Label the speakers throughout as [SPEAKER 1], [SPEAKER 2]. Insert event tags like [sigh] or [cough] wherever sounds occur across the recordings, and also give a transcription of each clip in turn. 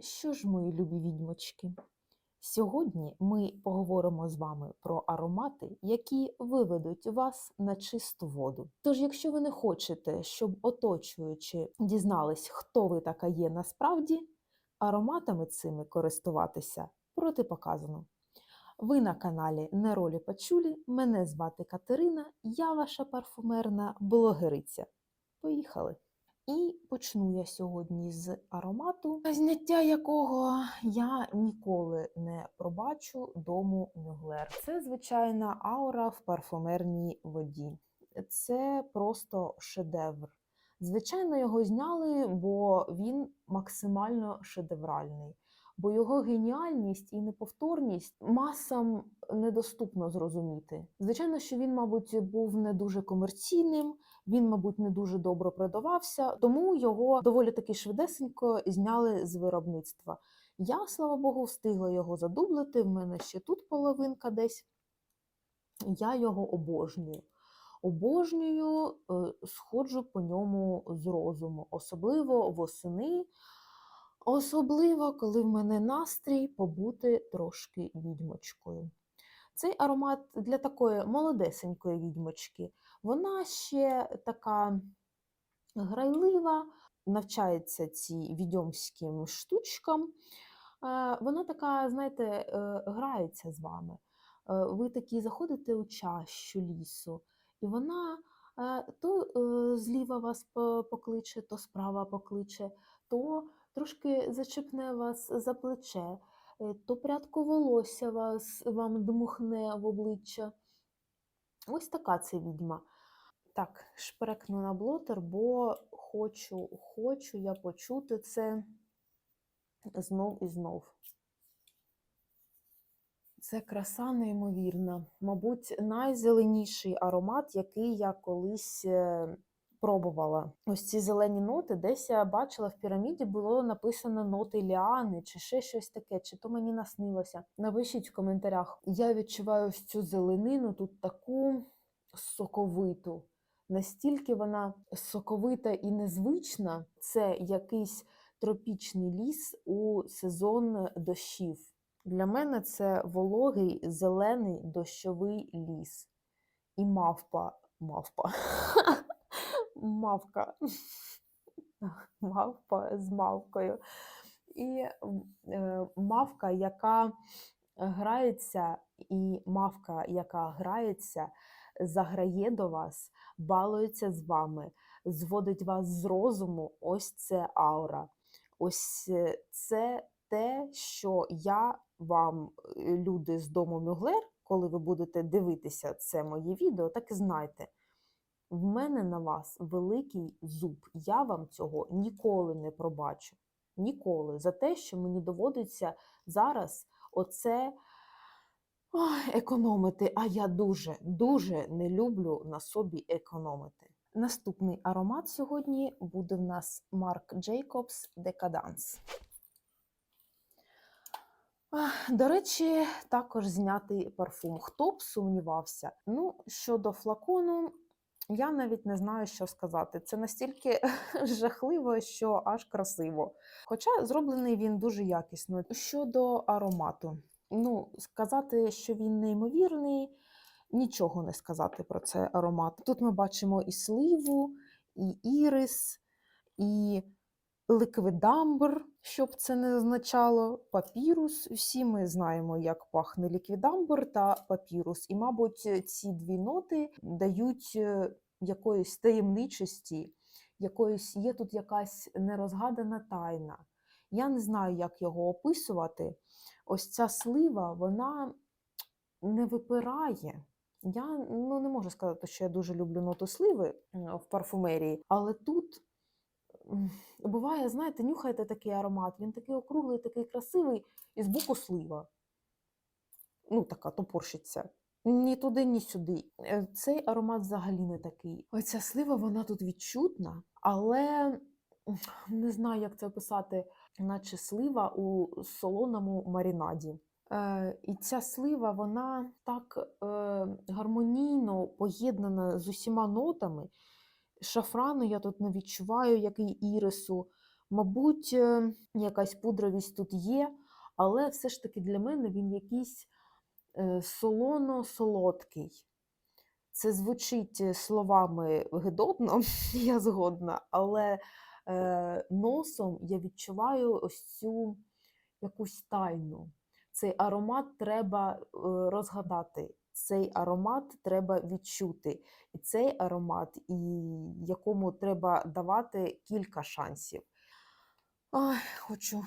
[SPEAKER 1] що ж, мої любі відьмочки? Сьогодні ми поговоримо з вами про аромати, які виведуть вас на чисту воду. Тож, якщо ви не хочете, щоб оточуючи дізнались, хто ви така є насправді, ароматами цими користуватися протипоказано. Ви на каналі Неролі Пачулі, мене звати Катерина, я ваша парфумерна блогериця. Поїхали! І почну я сьогодні з аромату, зняття якого я ніколи не пробачу дому Мюглер. Це звичайна аура в парфумерній воді. Це просто шедевр. Звичайно, його зняли, бо він максимально шедевральний. Бо його геніальність і неповторність масам недоступно зрозуміти. Звичайно, що він, мабуть, був не дуже комерційним, він, мабуть, не дуже добре продавався, тому його доволі таки швидесенько зняли з виробництва. Я, слава Богу, встигла його задублити. В мене ще тут половинка десь. Я його обожнюю. Обожнюю, е, сходжу по ньому з розуму, особливо восени. Особливо, коли в мене настрій побути трошки відьмочкою. Цей аромат для такої молодесенької відьмочки. Вона ще така грайлива, навчається ці відьомським штучкам. Е, Вона така, знаєте, е, грається з вами. Е, Ви такі заходите у чащу лісу, і вона то зліва вас покличе, то справа покличе, то трошки зачепне вас за плече, то прядко волосся вас, вам дмухне в обличчя. Ось така це відьма. Так, шпрекну на блотер, бо хочу, хочу я почути це знов і знов. Це краса неймовірна. Мабуть, найзеленіший аромат, який я колись е, пробувала. Ось ці зелені ноти, десь я бачила в піраміді, було написано ноти ліани, чи ще щось таке, чи то мені наснилося. Напишіть в коментарях. Я відчуваю ось цю зеленину, тут таку соковиту. Настільки вона соковита і незвична, це якийсь тропічний ліс у сезон дощів. Для мене це вологий зелений дощовий ліс. І мавпа, мавпа, [laughs] мавка, [laughs] мавпа з мавкою. І е, мавка, яка грається, і мавка, яка грається, заграє до вас, балується з вами, зводить вас з розуму. Ось це аура. Ось е, це те, що я вам, е, люди з дому Мюглер, коли ви будете дивитися це моє відео, так і знайте. В мене на вас великий зуб. Я вам цього ніколи не пробачу. Ніколи. За те, що мені доводиться зараз оце ой, економити. А я дуже, дуже не люблю на собі економити. Наступний аромат сьогодні буде в нас Марк Джейкобс. Ах, До речі, також знятий парфум. Хто б сумнівався? Ну, щодо флакону, я навіть не знаю, що сказати. Це настільки [laughs] жахливо, що аж красиво. Хоча зроблений він дуже якісно. Щодо аромату, ну, сказати, що він неймовірний, нічого не сказати про цей аромат. Тут ми бачимо і сливу, і ірис, і ліквідамбр, щоб це не означало, папірус. Всі ми знаємо, як пахне ліквідамбр та папірус. І, мабуть, ці дві ноти дають е, якоїсь таємничості, якоїсь є тут якась нерозгадана тайна. Я не знаю, як його описувати. Ось ця слива, вона не випирає. Я ну, не можу сказати, що я дуже люблю ноту сливи в парфумерії, але тут буває, знаєте, нюхаєте такий аромат, він такий округлий, такий красивий, і збоку слива. Ну, така топорщиться. Ні туди, ні сюди. Е, Цей аромат взагалі не такий. Оця слива, вона тут відчутна, але не знаю, як це описати, наче слива у солоному марінаді. Е, і ця слива, вона так е, гармонійно поєднана з усіма нотами. Шафрану я тут не відчуваю, як і ірису. Мабуть, е, якась пудровість тут є, але все ж таки для мене він якийсь е, солоно-солодкий. Це звучить словами гидотно, [laughs] я згодна, але носом я відчуваю ось цю якусь тайну. Цей аромат треба е, розгадати, цей аромат треба відчути. І цей аромат, і якому треба давати кілька шансів. Ой, хочу,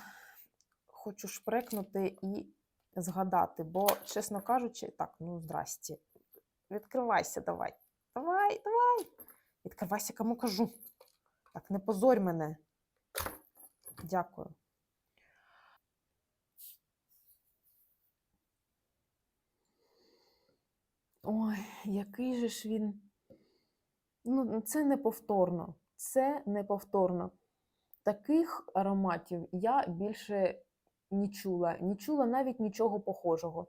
[SPEAKER 1] хочу шпрекнути і згадати, бо, чесно кажучи, так, ну здрасті. Відкривайся, давай. Давай, давай. Відкривайся, кому кажу. Так, не позорь мене. Дякую. Ой, який же ж він. Ну, це неповторно. Це неповторно. Таких ароматів я більше не чула, не чула навіть нічого похожого.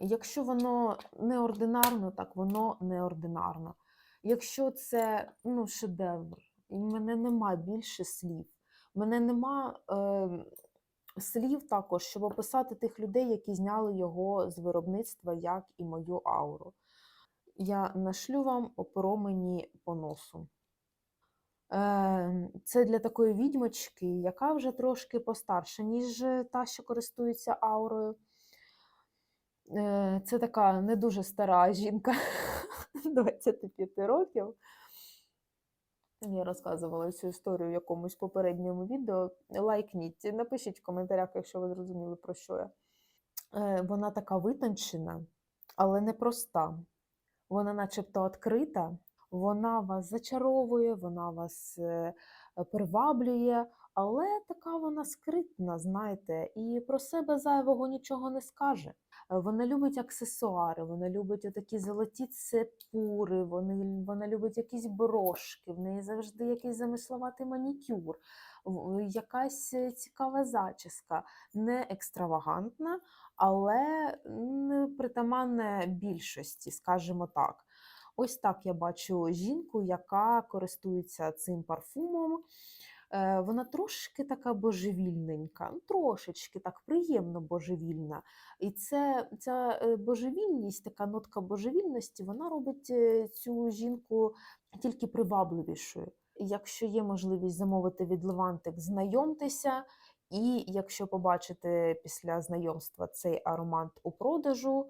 [SPEAKER 1] Якщо воно неординарно, так воно неординарно. Якщо це ну, шедевр, і в мене нема більше слів. В мене нема е, слів також, щоб описати тих людей, які зняли його з виробництва, як і мою ауру. Я нашлю вам опромені по носу. Е, Це для такої відьмочки, яка вже трошки постарша, ніж та, що користується аурою. Е, Це така не дуже стара жінка [laughs] 25 років. Я розказувала цю історію в якомусь попередньому відео. Лайкніть, напишіть в коментарях, якщо ви зрозуміли, про що я. Е, Вона така витончена, але не проста. Вона начебто відкрита, вона вас зачаровує, вона вас е, приваблює, але така вона скритна, знаєте, і про себе зайвого нічого не скаже. Е, Вона любить аксесуари, вона любить отакі золоті цепури, вони, вона любить якісь брошки, в неї завжди якийсь замисловатий манікюр, якась е, цікава зачіска, не екстравагантна, але не притаманне більшості, скажімо так. Ось так я бачу жінку, яка користується цим парфумом. Е, Вона трошки така божевільненька, ну, трошечки так приємно божевільна. І це, ця е, божевільність, така нотка божевільності, вона робить е, цю жінку тільки привабливішою. Якщо є можливість замовити від Левантик, знайомтеся. І якщо побачите після знайомства цей аромат у продажу,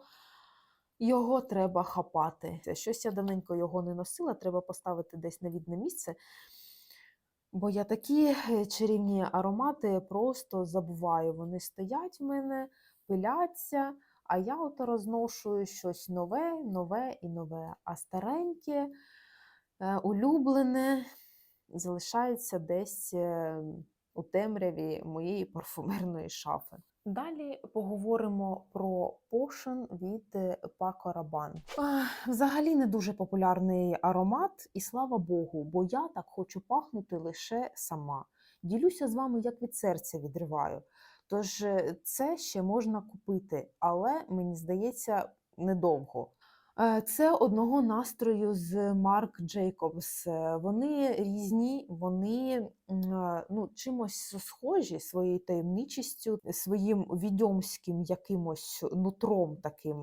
[SPEAKER 1] його треба хапати. Щось я давненько його не носила, треба поставити десь на відне місце. Бо я такі е, чарівні аромати просто забуваю. Вони стоять в мене, пиляться, а я от розношую щось нове, нове і нове. А стареньке, е, улюблене залишається десь е, у темряві моєї парфумерної шафи. Далі поговоримо про Potion від е, Paco Rabanne. Ах, Взагалі не дуже популярний аромат, і слава Богу, бо я так хочу пахнути лише сама. Ділюся з вами, як від серця відриваю. Тож е, це ще можна купити, але мені здається, недовго. Е, Це одного настрою з Марк Джейкобс. Е, Вони різні, вони е, ну, чимось схожі своєю таємничістю, своїм відьомським якимось нутром таким.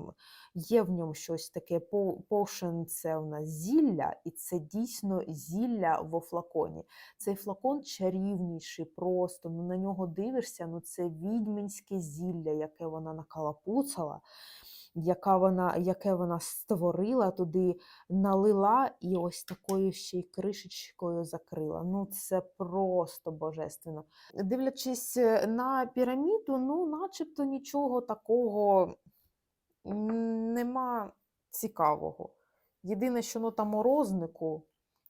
[SPEAKER 1] Є в ньому щось таке. по- Potion – це у нас зілля, і це дійсно зілля во флаконі. Цей флакон чарівніший, просто ну, на нього дивишся, ну це відьминське зілля, яке вона накалапуцала яка вона, яке вона створила, туди налила і ось такою ще й кришечкою закрила. Ну, це просто божественно. Дивлячись е, на піраміду, ну, начебто нічого такого нема цікавого. Єдине, що нота морознику.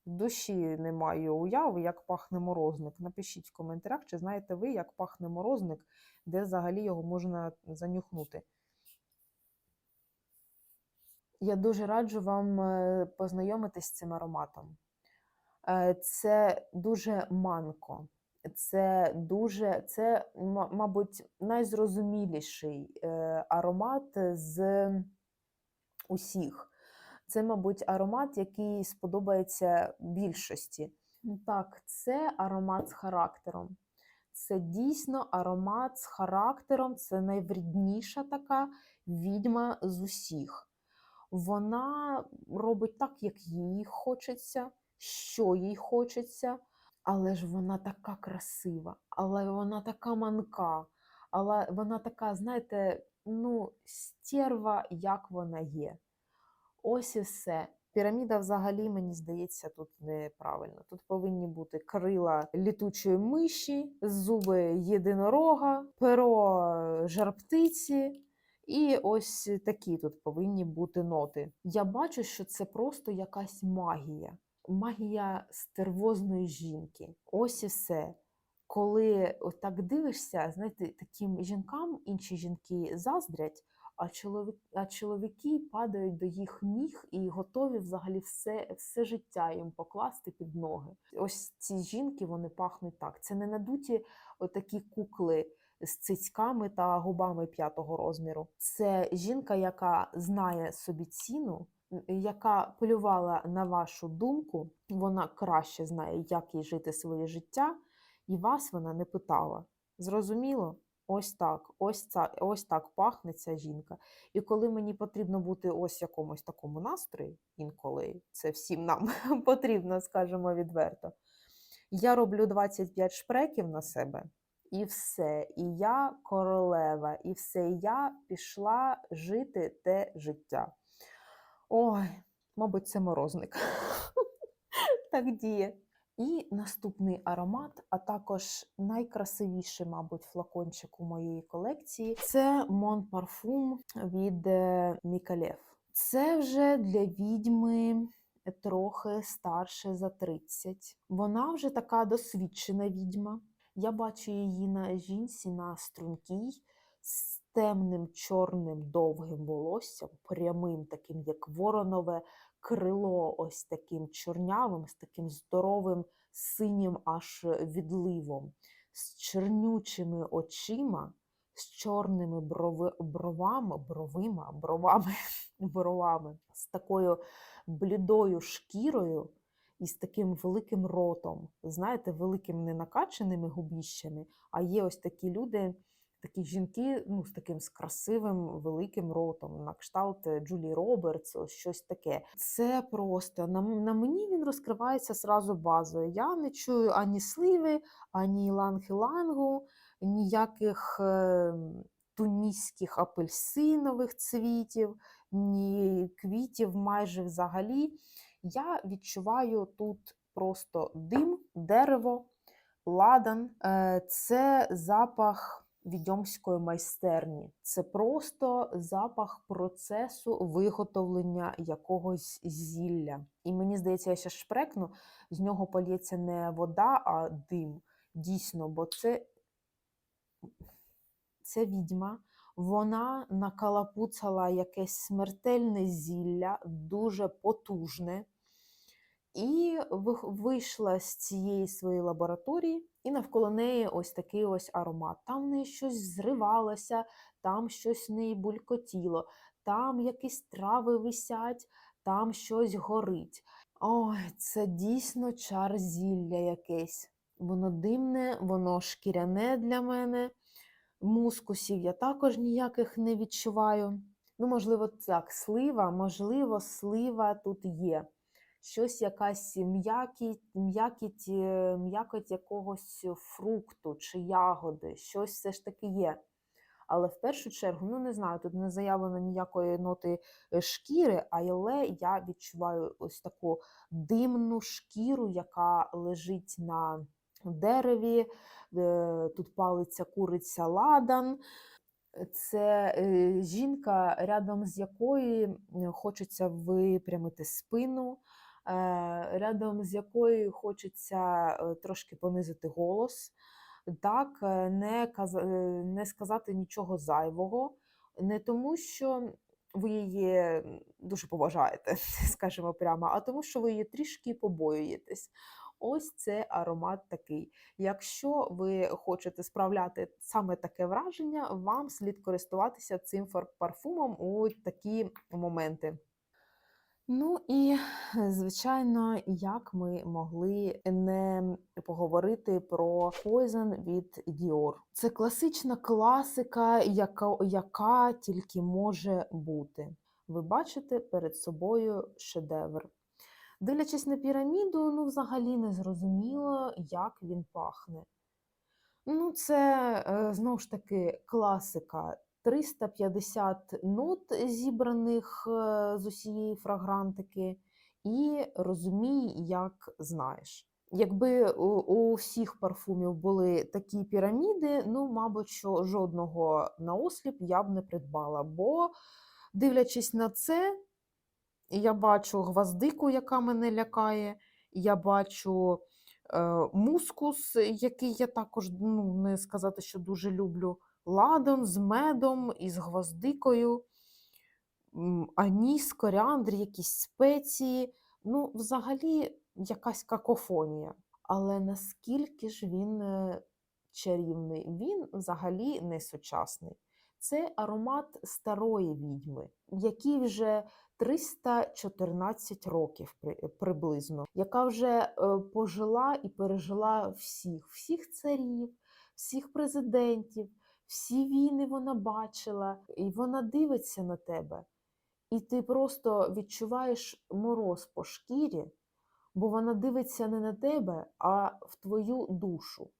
[SPEAKER 1] В душі не маю уяви, як пахне морозник. Напишіть в коментарях, чи знаєте ви, як пахне морозник, де взагалі його можна занюхнути. Я дуже раджу вам е, познайомитись з цим ароматом. Е, Це дуже манко, це дуже, це, мабуть, найзрозуміліший е, аромат з усіх. Це, мабуть, аромат, який сподобається більшості. Так, це аромат з характером. Це дійсно аромат з характером, це найврідніша така відьма з усіх. Вона робить так, як їй хочеться, що їй хочеться, але ж вона така красива, але вона така манка, але вона така, знаєте, ну, стерва, як вона є. Ось і все. Піраміда взагалі, мені здається, тут неправильно. Тут повинні бути крила літучої миші, зуби єдинорога, перо е, жарптиці. І ось такі тут повинні бути ноти. Я бачу, що це просто якась магія. Магія стервозної жінки. Ось і все. Коли так дивишся, знаєте, таким жінкам інші жінки заздрять, а чоловік, а чоловіки падають до їх ніг і готові взагалі все, все життя їм покласти під ноги. Ось ці жінки вони пахнуть так. Це не надуті отакі кукли з цицьками та губами п'ятого розміру. Це жінка, яка знає собі ціну, яка полювала на вашу думку, вона краще знає, як їй жити своє життя, і вас вона не питала. Зрозуміло? Ось так, ось ця, ось так пахне ця жінка. І коли мені потрібно бути ось якомусь такому настрої, інколи це всім нам [laughs] потрібно, скажімо відверто. Я роблю 25 шпреків на себе, і все. І я королева, і все. І я пішла жити те життя. Ой, мабуть, це морозник. [laughs] Так діє. І наступний аромат, а також найкрасивіший, мабуть, флакончик у моєї колекції це Mon Parfum від е, Мікалев. Це вже для відьми трохи старше за 30. Вона вже така досвідчена відьма. Я бачу її на жінці на стрункій з темним чорним довгим волоссям, прямим, таким як воронове крило, ось таким чорнявим, з таким здоровим синім аж відливом, з чернючими очима, з чорними брови, бровами, бровима, бровами, [laughs] бровами, з такою блідою шкірою і з таким великим ротом. Знаєте, великим не накачаними губіщами, а є ось такі люди. Такі жінки ну, з таким з красивим великим ротом, на кшталт е, Джулі Робертс, ось щось таке. Це просто на, на мені він розкривається зразу базою. Я не чую ані сливи, ані ланг-лангу, ніяких е, туніських апельсинових цвітів, ні квітів майже взагалі. Я відчуваю тут просто дим, дерево, ладан. Е, Це запах відьомської майстерні. Це просто запах процесу виготовлення якогось зілля. І мені здається, я ще шпрекну, з нього польється не вода, а дим. Дійсно, бо це, це відьма. Вона накалапуцала якесь смертельне зілля, дуже потужне. І вийшла з цієї своєї лабораторії, і навколо неї ось такий ось аромат. Там в неї щось зривалося, там щось в неї булькотіло, там якісь трави висять, там щось горить. Ой, це дійсно чар зілля якесь. Воно димне, воно шкіряне для мене. Мускусів я також ніяких не відчуваю. Ну, можливо, так, слива, можливо, слива тут є щось якась м'якість, м'якість, м'якоть якогось фрукту чи ягоди, щось все ж таки є. Але в першу чергу, ну не знаю, тут не заявлено ніякої ноти е, шкіри, але я відчуваю ось таку димну шкіру, яка лежить на дереві. Е, Тут палиться куриця ладан. Це е, жінка, рядом з якою хочеться випрямити спину, рядом з якою хочеться е, трошки понизити голос, так, е, не, е, не сказати нічого зайвого, не тому, що ви її дуже поважаєте, [laughs] скажімо прямо, а тому, що ви її трішки побоюєтесь. Ось це аромат такий. Якщо ви хочете справляти саме таке враження, вам слід користуватися цим парфумом у такі моменти. Ну і, звичайно, як ми могли не поговорити про Poison від Dior. Це класична класика, яка, яка тільки може бути. Ви бачите перед собою шедевр. Дивлячись на піраміду, ну взагалі не зрозуміло, як він пахне. Ну, це е, знову ж таки класика. 350 нот зібраних е, з усієї фрагрантики, і розумій, як знаєш. Якби у, всіх парфумів були такі піраміди, ну, мабуть, що жодного наосліп я б не придбала. Бо, дивлячись на це, я бачу гвоздику, яка мене лякає, я бачу е, мускус, який я також ну, не сказати, що дуже люблю, ладан з медом і з гвоздикою, аніс, коріандр, якісь спеції. Ну, взагалі, якась какофонія. Але наскільки ж він е, чарівний? Він взагалі не сучасний. Це аромат старої відьми, який вже 314 років приблизно, яка вже е, пожила і пережила всіх, всіх царів, всіх президентів, всі війни вона бачила, і вона дивиться на тебе, і ти просто відчуваєш мороз по шкірі, бо вона дивиться не на тебе, а в твою душу.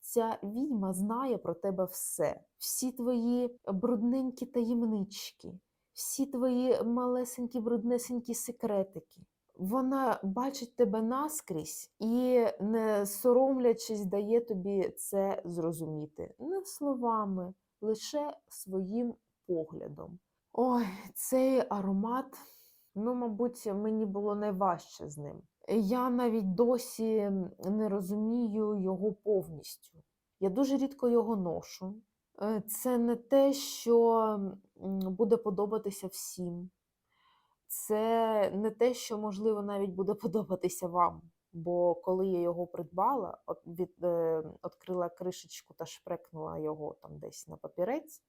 [SPEAKER 1] Ця відьма знає про тебе все, всі твої брудненькі таємнички, всі твої малесенькі, бруднесенькі секретики. Вона бачить тебе наскрізь і, не соромлячись, дає тобі це зрозуміти. Не словами, лише своїм поглядом. Ой, цей аромат, ну, мабуть, мені було найважче з ним. Я навіть досі не розумію його повністю. Я дуже рідко його ношу. Е, Це не те, що буде подобатися всім. Це не те, що, можливо, навіть буде [laughs] подобатися вам. Бо коли я його придбала, от від, е, відкрила кришечку та шпрекнула його там десь на папірець,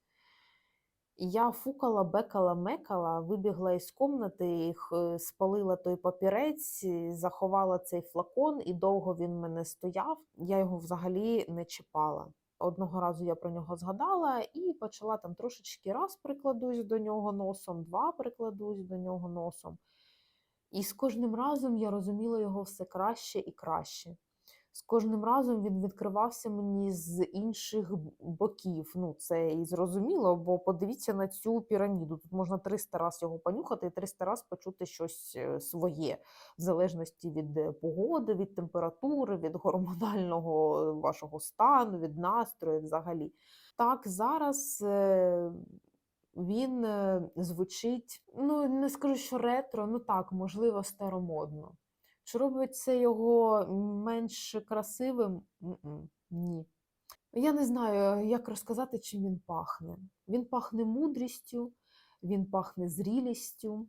[SPEAKER 1] я фукала, бекала, мекала, вибігла із комнати, і спалила той папірець, заховала цей флакон, і довго він мене стояв. Я його взагалі не чіпала. Одного разу я про нього згадала і почала там трошечки раз прикладусь до нього носом, два прикладусь до нього носом. І з кожним разом я розуміла його все краще і краще. З кожним разом він відкривався мені з інших боків. Ну, це і зрозуміло, бо подивіться на цю піраміду. Тут можна 300 раз його понюхати і 300 раз почути щось е, своє, в залежності від е, погоди, від температури, від гормонального е, вашого стану, від настрою взагалі. Так, зараз він звучить, ну не скажу, що ретро, ну так, можливо, старомодно. Чи робить це його менш красивим? Ні. Я не знаю, як розказати, чим він пахне. Він пахне мудрістю, він пахне зрілістю.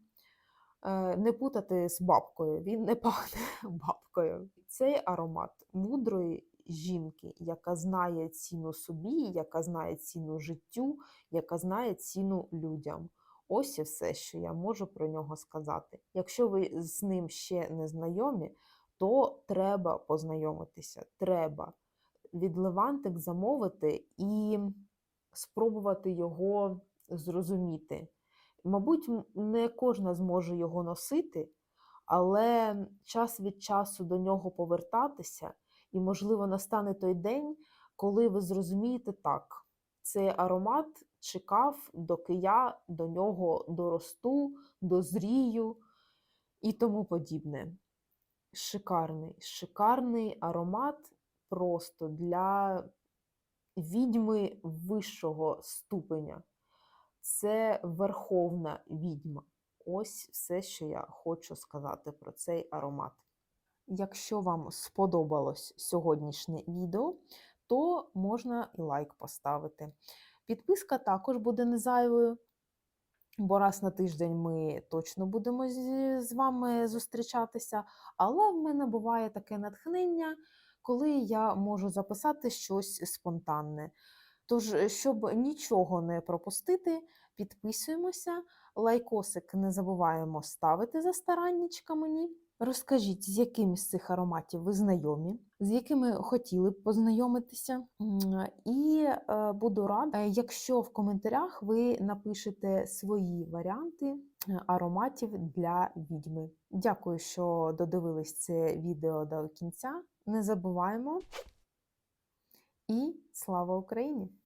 [SPEAKER 1] Е, Не путати з бабкою, він не [laughs] пахне бабкою. Цей аромат мудрої жінки, яка знає ціну собі, яка знає ціну життю, яка знає ціну людям. Ось і все, що я можу про нього сказати. Якщо ви з ним ще не знайомі, то треба познайомитися. Треба від Левантик замовити і спробувати його зрозуміти. Мабуть, не кожна зможе його носити, але час від часу до нього повертатися, і, можливо, настане той день, коли ви зрозумієте так, цей аромат чекав, доки я до нього доросту, дозрію і тому подібне. Шикарний, шикарний аромат просто для відьми вищого ступеня. Це верховна відьма. Ось все, що я хочу сказати про цей аромат. Якщо вам сподобалось сьогоднішнє відео, то можна і лайк поставити. Підписка також буде не зайвою, бо раз на тиждень ми точно будемо з вами зустрічатися. Але в мене буває таке натхнення, коли я можу записати щось спонтанне. Тож, щоб нічого не пропустити, підписуємося, лайкосик не забуваємо ставити за стараннячка мені. Розкажіть, з яким з цих ароматів ви знайомі, з якими хотіли б познайомитися. І е, буду рада, е, якщо в коментарях ви напишете свої варіанти е, ароматів для відьми. Дякую, що додивились це відео до кінця. Не забуваємо. І слава Україні!